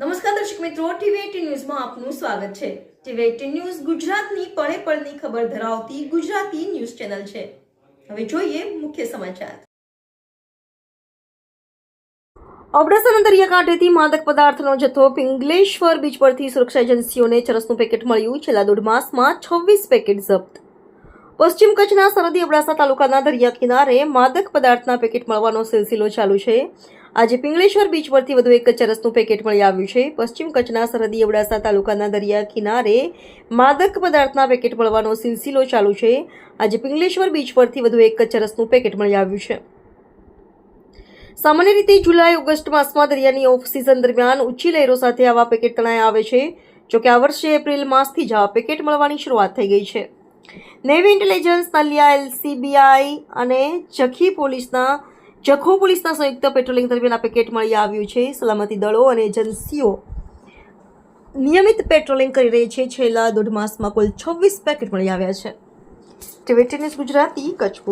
નમસ્કાર દર્શક મિત્રો ટીવી ન્યૂઝમાં આપનું સ્વાગત છે. ટીવી ન્યૂઝ ગુજરાતની પળે પળની ખબર ધરાવતી ગુજરાતી ન્યૂઝ ચેનલ છે. હવે જોઈએ મુખ્ય સમાચાર. અબડાસાના દરિયાકાંઠેથી માદક પદાર્થનો જથ્થો પિંગલેશ્વર બીચ પરથી સુરક્ષા એજન્સીઓને ચરસનું પેકેટ મળ્યું. છેલ્લા દોઢ માસમાં છવ્વીસ પેકેટ જપ્ત. પશ્ચિમ કચ્છના સરહદી અબડાસા તાલુકાના દરિયા કિનારે માદક પદાર્થના પેકેટ મળવાનો સિલસિલો ચાલુ છે. આજે પિંગલેશ્વર બીચ પરથી વધુ એક ચરસનું પેકેટ મળી આવ્યું છે. પશ્ચિમ કચ્છના સરહદી અબડાસા તાલુકાના દરિયા કિનારે માદક પદાર્થના પેકેટ મળવાનો સિલસિલો ચાલુ છે. આજે પિંગલેશ્વર બીચ પરથી વધુ એક ચરસનું પેકેટ મળી આવ્યું છે. સામાન્ય રીતે જુલાઈ, ઓગસ્ટ માસમાં દરિયાની ઓફ સિઝન દરમિયાન ઊંચી લહેરો સાથે આવા પેકેટ તણાઈ આવે છે. જોકે આ વર્ષે એપ્રિલ માસથી જ આવા પેકેટ મળવાની શરૂઆત થઈ ગઈ છે. નેવી ઇન્ટેલિજન્સ નલિયા એલસીબીઆઈ અને જખી પોલીસના જખો પોલીસના સંયુક્ત પેટ્રોલિંગ દરમિયાન આ પેકેટ મળી આવ્યું છે. સલામતી દળો અને એજન્સીઓ નિયમિત પેટ્રોલિંગ કરી રહી છે. છેલ્લા દોઢ માસમાં કુલ છવ્વીસ પેકેટ મળી આવ્યા છે. TV news Gujarati કચ્છપુર